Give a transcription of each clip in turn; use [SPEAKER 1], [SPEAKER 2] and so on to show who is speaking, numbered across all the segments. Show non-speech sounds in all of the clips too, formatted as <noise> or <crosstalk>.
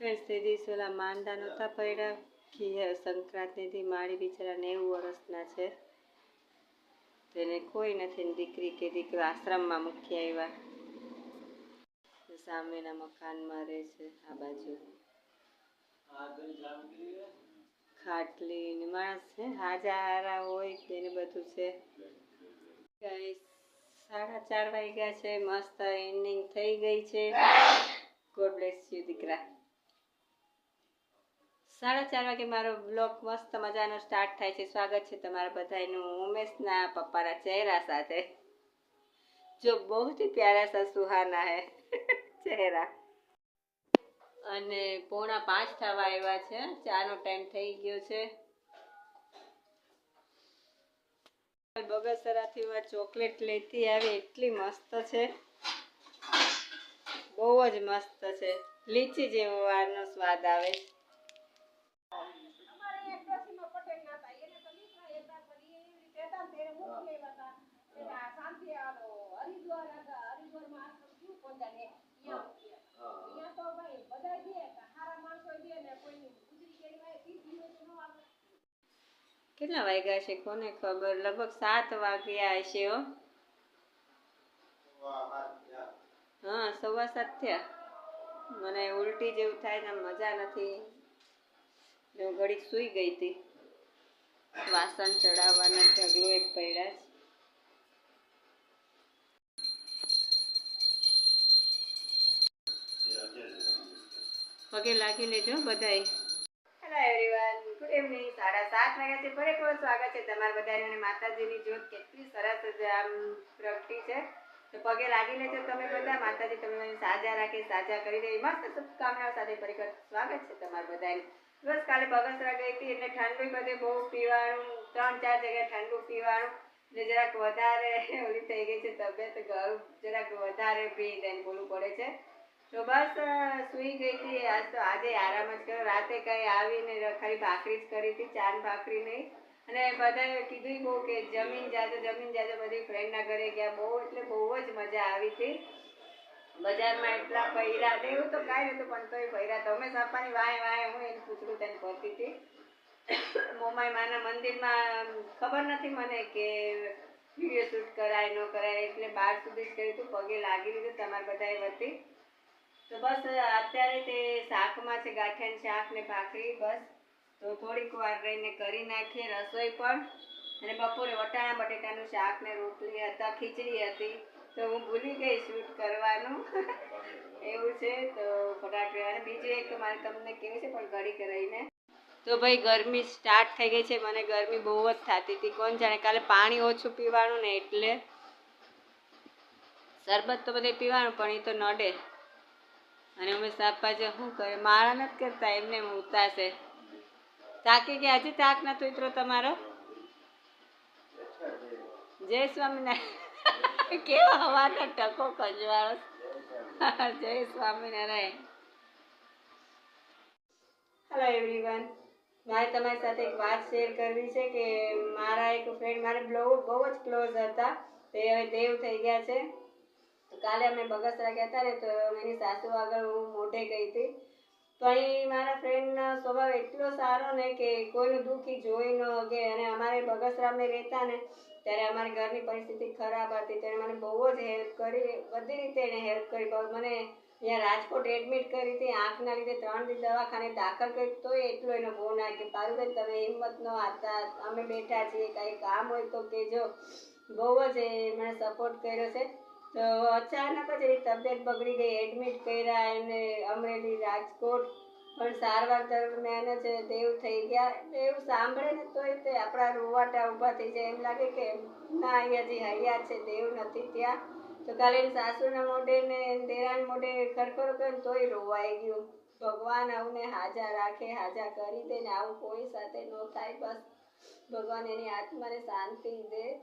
[SPEAKER 1] Friends તે દિવસે ઓલા નહોતા પડ્યા ઘી સંક્રાંતિથી માળી બિચારા નેવું વર્ષના છે તેને કોઈ નથી દીકરી કે દીકરો આશ્રમમાં મૂકી આવ્યા સામેના મકાનમાં રહે છે આ બાજુ ખાટલી ને માણસ છે હાજા હારા હોય તેને બધું છે સાડા ચાર વાગ્યા છે મસ્ત ઇનિંગ થઈ ગઈ છે ગોડ બ્લેસ યુ દીકરા સાડા ચાર વાગે મારો બ્લોગ મસ્ત મજાનો સ્ટાર્ટ થાય છે. સ્વાગત છે તમારા બધાનું ઉમેશના પપ્પાના ચહેરા સાથે. જો બહુ જ પ્યારા સા સુહાના હે. <laughs> ચહેરા. અને પોણા પાંચ થવા આવ્યા છે. ચાનો ટાઈમ થઈ ગયો છે. બગસરાથી આ ચોકલેટ લેતી આવી. એટલી મસ્ત છે. બહુ જ મસ્ત છે. લીચી જેવો આનો સ્વાદ આવે કેટલા વાગ્યા છે કોને ખબર? લગભગ સાત વાગ્યા હશે હો. હા સવા સાત થયા. મને ઉલટી જેવું થાય ને મજા નથી. હું ઘડીક સૂઈ ગઈ હતી. વાસણ ચડાવવાના ઢગલો એક પડ્યા છે. પગે લાગી લેજો બધાય હેલો એવરીવન ગુડ ઇવનિંગ સાડા સાત વાગ્યા છે. ફરી એકવાર સ્વાગત છે તમારા બધાને અને માતાજીની જ્યોત. કેટલી સરસ આમ પ્રગટી છે. તો પગે લાગી લેજો તમે બધા. માતાજી તમને સાજા રાખે, સાજા કરી દે. મસ્ત શુભકામનાઓ સાથે ફરી સ્વાગત છે તમારા બધાને. બસ કાલે બગસરા ગઈ હતી એટલે ઠંડુ બધે બહુ પીવાનું, ત્રણ ચાર જગ્યાએ ઠંડુ પીવાનું. ને જરાક વધારે <laughs> ઓલી થઈ ગઈ છે તબિયત ગળું જરાક વધારે પી દઈને બોલવું પડે છે. તો બસ સૂઈ ગઈ હતી. આજ તો આજે આરામ જ કર્યો. રાતે કઈ આવીને ખાલી ભાખરી જ કરી હતી ચાર ભાખરી નહીં. અને બધાએ કીધું બહુ કે જમીન જાજો જમીન જાજો. બધી ફ્રેન્ડના ઘરે ગયા. બહુ એટલે બહુ જ મજા આવી હતી. બજારમાં એટલા પૈરા એવું તો કાંઈ નતું પણ તોય પૈરા તો અમે સાપાની વાય વાય, હું એનું પૂછડું તેને ફરતી હતી. મોમાઈ માના મંદિરમાં, ખબર નથી મને કે વીડિયો શૂટ કરાય, ન કરાય, એટલે બાર સુધી જ કર્યું હતું, પગે લાગી લીધું, તમારા બધાએ વતી. તો બસ, અત્યારે તે શાકમાં છે, ગાંઠિયાનું શાક ને ભાખરી, બસ. તો થોડીક વાર રહીને કરી નાખીએ રસોઈ પણ. અને બપોરે વટાણા, બટેટાનું શાક ને રોટલી હતા, ખીચડી હતી. તો હું ભૂલી ગઈ શૂટ કરવાનું. એવું છે, તો ફટાફટ અને બીજું એક મારે તમને કેવું છે, પણ ઘડીક રહીને. તો ભાઈ ગરમી સ્ટાર્ટ થઈ ગઈ છે. મને ગરમી બહુ જ થતી હતી. કોણ જાણે કાલે પાણી ઓછું પીવાનું ને એટલે. શરબત તો બધે પીવાનું, પણ એ તો નડે. અને અમે સાપા જે શું કરે? માળા નથી કરતા, એમને હું ઉતારશે. તાકે કે હજી તાક નતો ઉતરો તમારો? જય સ્વામિનારાયણ. કેવો હવાનો ટકો કજવાળો જય સ્વામિનારાયણ. હેલો એવરીવન મારે તમારી સાથે એક વાત શેર કરવી છે કે મારા એક ફ્રેન્ડ મારે બહુ બહુ જ ક્લોઝ હતા. તે હવે દેવ થઈ ગયા છે. કાલે અમે બગસરા ગયા હતા ને તો એની સાસુ આગળ હું મોઢે ગઈ હતી. તો અહીં મારા ફ્રેન્ડનો સ્વભાવ એટલો સારો ને કે કોઈનું દુઃખી જોઈ ન હગે અને અમારે બગસરામે રહેતા ને, ત્યારે અમારી ઘરની પરિસ્થિતિ ખરાબ હતી. ત્યારે મને બહુ જ હેલ્પ કરી, બધી રીતે એને હેલ્પ કરી. મને અહીંયા રાજકોટ એડમિટ કરી હતી, આંખના લીધે ત્રણ દિવસ દવાખાને દાખલ કરી તો એટલો એનો બહુ ના કે, પારુબેન, તમે હિંમત ન હારતા. અમે બેઠા છીએ, કાંઈ કામ હોય તો કહેજો. બહુ જ એ મને સપોર્ટ કર્યો છે. તો અચાનક જ એની તબિયત બગડી ગઈ એડમિટ કર્યા એને અમરેલી રાજકોટ પણ સારવાર દરમિયાન જ દેવ થઈ ગયા એવું સાંભળે ને તોય તે આપણા રોવાટા ઊભા થઈ જાય. એમ લાગે કે ના, અહીંયા જે હૈયા છે, દેવ નથી ત્યાં. તો કાલે સાસુના મોઢે ને દેરાન મોઢે ખરખરો કરે તોય રોવાઈ ગયું. ભગવાન આવને હાજા રાખે હાજા કરી દે ને આવું કોઈ સાથે ન થાય, બસ. ભગવાન એની આત્માને શાંતિ દે.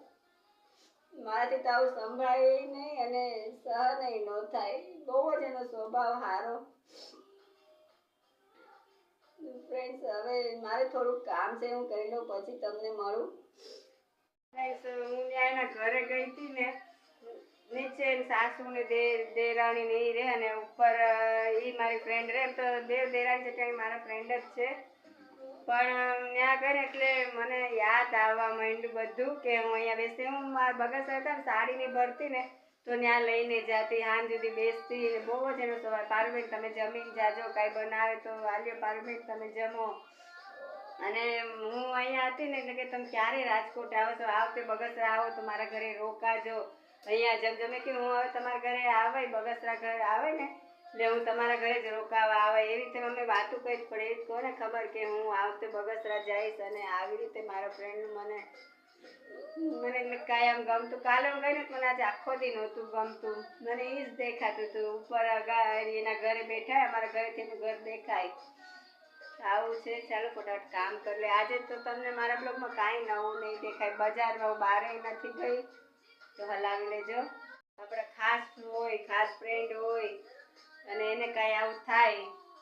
[SPEAKER 1] મારાથી તો આવું સંભળાય નહીં અને સહન ન થાય. બહુ જ એનો સ્વભાવ સારો. ફ્રેન્ડ્સ હવે મારે થોડુંક કામ છે, હું કરી લઉં, પછી તમને મળું. હું એના ઘરે ગઈ હતી ને, નીચે સાસુ ને દેર દેરાણી ને એ રહે અને ઉપર એ મારી ફ્રેન્ડ રહે તો દેર દેરાણી છે ત્યાં મારા ફ્રેન્ડ જ છે. પણ ત્યાં કરે એટલે મને યાદ આવવા માંડ્યું બધું કે હું અહીંયા બેસી, હું મારા બગસરા હતા સાડીની ભરતી ને તો ત્યાં લઈને જાતી હાન સુધી બેસતી ને બહુ જ એનો સવાલ પારુબેન તમે જમીન જાજો, કાંઈ બનાવે તો આલ્યો પારુબેન તમે જમો. અને હું અહીંયા હતી ને એટલે કે તમે ક્યારે રાજકોટ આવો છો, આ વખતે બગસરા આવો તો મારા ઘરે રોકાજો. અહીંયા જેમ જમે કે હું હવે તમારા ઘરે આવે બગસરા ઘરે આવે ને, એટલે હું તમારા ઘરે જ રોકાવા આવે. એવી રીતે અમે વાતું કરી, પણ એ જ કોને ખબર કે હું આવતે બગસરા જઈશ અને આવી રીતે મારા ફ્રેન્ડ મને મને કાયમ કાંઈ આમ ગમતું. કાલે હું ગઈ ને તો મને આજે આખો દી નહોતું ગમતું. મને એ જ દેખાતું હતું. ઉપર એના ઘરે બેઠા, અમારા ઘરેથી એનું ઘર દેખાય. આવું છે. ચાલો ફટાફટ કામ કરી લે. આજે તો તમને મારા બ્લોગમાં કાંઈ નવું નહીં દેખાય. બજારમાં હું બારે નથી ગઈ. તો હલાવી લેજો. આપણે ખાસ હોય, ખાસ ફ્રેન્ડ હોય, અને એને કાંઈ આવું થાય,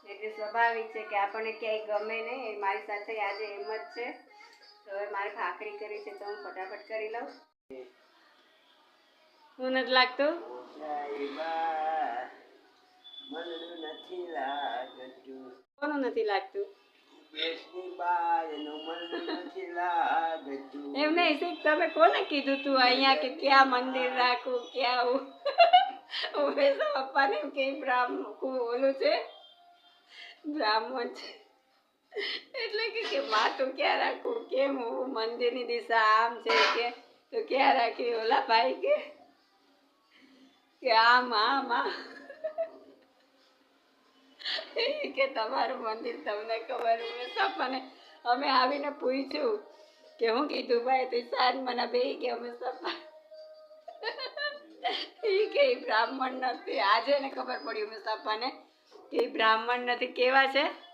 [SPEAKER 1] એટલે સ્વાભાવિક છે કે આપણને ક્યાંય ગમે નહીં. મારી સાથે આજે એમ જ છે. તો હવે મારે ભાખરી કરી છે તો હું ફટાફટ કરી લઉં. હું નથી લાગતું?
[SPEAKER 2] નથી લાગતું.
[SPEAKER 1] કોનું નથી લાગતું? એમ નહીં શીખ તમે કોને કીધું તું અહીંયા કે ક્યાં મંદિર રાખું ક્યાં હું પપ્પાને એમ કે બ્રાહ્મણ કોઈ ઓલું છે બ્રાહ્મણ છે. એટલે કે માથું ક્યાં રાખું? કેમ હું મંદિરની દિશા આમ છે કે, તો ક્યાં રાખી? ઓલા ભાઈ કે કે આમ આમ કે તમારું મંદિર તમને ખબર ઉમેશ અમે આવીને પૂછ્યું કે હું કીધું, ભાઈ, તો સાર મને બે કે અમે સપા. ઈ કે બ્રાહ્મણ નથી. આજે ને ખબર પડી અમે સપાને કે બ્રાહ્મણ નથી. કેવા છે?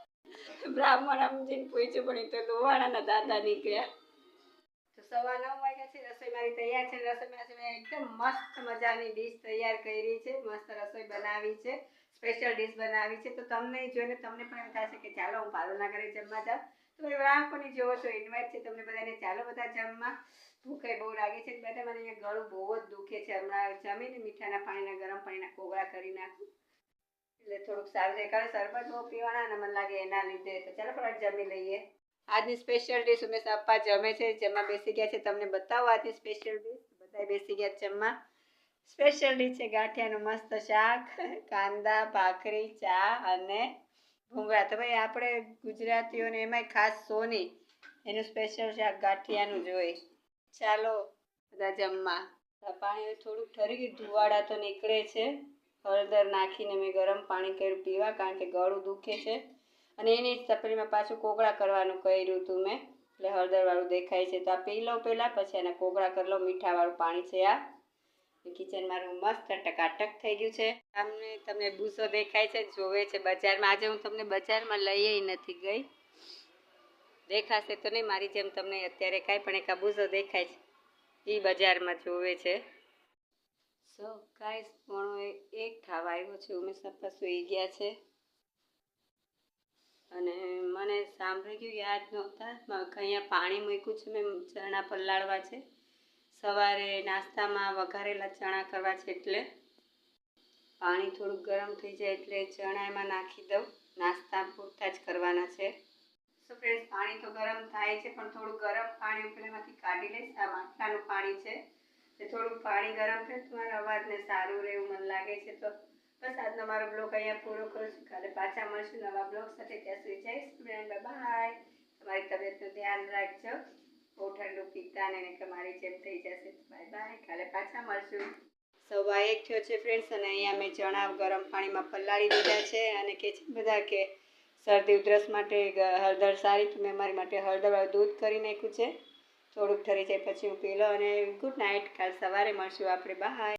[SPEAKER 1] બ્રાહ્મણ સમજીને પૂછ્યું, પણ એ તો લોહાણાના દાદા નીકળ્યા. તો સવા નવ વાગ્યા છે, રસોઈ મારી તૈયાર છે રસોઈમાં મેં એકદમ મસ્ત મજાની ડીશ તૈયાર કરી છે, મસ્ત રસોઈ બનાવી છે સ્પેશિયલ ડીશ બનાવી છે. તો તમને જોઈને તમને પણ એમ થશે કે ચાલો હું ભાલોના ઘરે જમવા જાઉં. તો મેં રાહપણી જોવો છો ઇન્વાઇટ છે, તમને બધાને ચાલો બધા જમવા. ભૂખે બહુ લાગે છે બધા મને અહીંયા ગળું બહુ જ દુખે છે. હમણાં જમીને મીઠાના પાણીના, ગરમ પાણીના કોગળા કરી નાખું. એટલે થોડુંક સારું રહે કારણ શરબત બહુ પીવાના ને મને લાગે એના લીધે. તો ચાલો ફટાફટ જમી લઈએ. આજની સ્પેશિયલ ડીશ ઉમેશ આપવા જમે છે જમવા બેસી ગયા છે, તમને બતાવો આજની સ્પેશિયલ ડીશ બધા બેસી ગયા છે જમવા. સ્પેશિયલ ડીશ છે ગાંઠિયાનું મસ્ત શાક, કાંદા, ભાખરી, ચા અને ભૂંગળા. તો ભાઈ આપણે ગુજરાતીઓને એમાંય ખાસ સોની, એનું સ્પેશિયલ શાક ગાંઠિયાનું જોઈ ચાલો, બધા જમવા. પાણી થોડુંક ઠરી ગયું, ધુવાડા તો નીકળે છે. હળદર નાખીને મેં ગરમ પાણી કર્યું પીવા કારણ કે ગળું દુખે છે. અને એની તપેલીમાં પાછું કોગળા કરવાનું કર્યું હતું મેં. એટલે હળદરવાળું દેખાય છે. તો આ પી લો પહેલાં પછી એના કોગળા કરી લો. મીઠાવાળું પાણી છે આ. કિચન મારું મસ્ત ટકાટક થઈ ગયું છે. તમને તમને ભૂસો દેખાય છે, જોવે છે બજારમાં. આજે હું તમને બજારમાં લઈ નથી ગઈ. દેખાશે તો નહીં. મારી જેમ તમને અત્યારે કાંઈ પણ એક આ ભૂસો દેખાય છે. એ બજારમાં જોવે છે. સો ગાઈસ પોણો એક ઠાવ આવ્યો છે. ઉમેશ પપ્પા સૂઈ ગયા છે. અને મને સાંભળી ગયું યાદ નહોતા. અહીંયા પાણી મૂક્યું છે મેં ચણા પલાળવા છે. સવારે નાસ્તામાં વઘારેલા ચણા કરવા છે એટલે પાણી થોડું ગરમ થઈ જાય એટલે ચણા એમાં નાખી દઉં. નાસ્તા પૂરતા જ કરવાના છે. સો ફ્રેન્ડ્સ પાણી તો ગરમ થાય છે, પણ થોડું ગરમ પાણી ઉપર એમાંથી કાઢી લઈશ. આ માટલાનું પાણી છે. તે થોડુંક પાણી ગરમ થાય, તમારા અવાજને સારું રહે એવું મને લાગે છે. તો બસ આજનો મારો બ્લોગ અહીંયા પૂરો કરું છું. કાલે પાછા મળશું નવા બ્લોગ સાથે. ત્યાં સુધી જય સ્ટુડન્ટ બાય તમારી તબિયતનું ધ્યાન રાખજો. બહુ ઠંડુ પીતા ને કે મારી જેમ થઈ જશે. બાય બાય કાલે પાછા મળશું. સવા એક થયો છે ફ્રેન્ડ્સ અને અહીંયા મેં ચણા ગરમ પાણીમાં પલાળી દીધા છે અને કે છે બધા કે શરદી ઉધરસ માટે હળદર સારી મેં મારી માટે હળદરવાળું દૂધ કરી નાખ્યું છે. થોડુંક ઠરી જાય પછી હું પી અને ગુડ નાઇટ કાલ સવારે મળશું આપણે બાય.